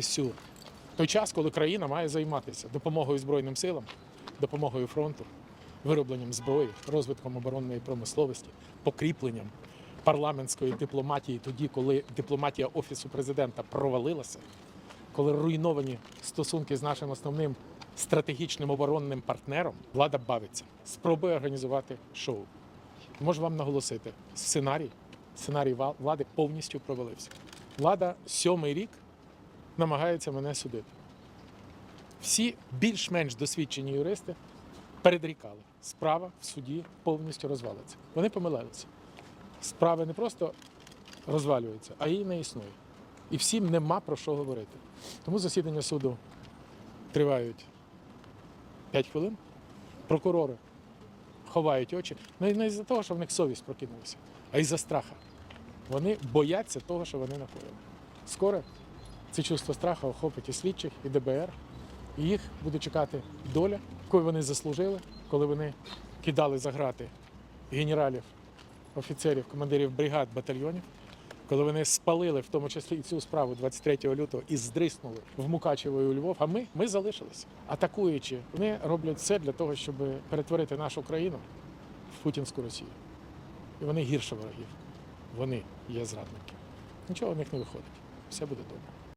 Сю той час, коли країна має займатися допомогою Збройним силам, допомогою фронту, виробленням зброї, розвитком оборонної промисловості, покріпленням парламентської дипломатії тоді, коли дипломатія Офісу президента провалилася, коли руйновані стосунки з нашим основним стратегічним оборонним партнером, влада бавиться, спробує організувати шоу. Можу вам наголосити, сценарій, сценарій влади повністю провалився. Влада сьомий рік намагається мене судити. Всі більш-менш досвідчені юристи передрікали. Справа в суді повністю розвалиться. Вони помилялися. Справи не просто розвалюються, а її не існує. І всім нема про що говорити. Тому засідання суду тривають 5 хвилин. Прокурори ховають очі. Ну не із-за того, що в них совість прокинулася, а із-за страха. Вони бояться того, що вони накоїли. Скоро це чувство страху охопить і слідчих, і ДБР. І їх буде чекати доля, яку вони заслужили, коли вони кидали за грати генералів, офіцерів, командирів бригад, батальйонів, коли вони спалили, в тому числі і цю справу 23 лютого, і здриснули в Мукачево і у Львов. А ми, ми залишилися. Атакуючи, вони роблять все для того, щоб перетворити нашу країну в путінську Росію. І вони гірше ворогів. Вони є зрадники. Нічого в них не виходить. Все буде добре.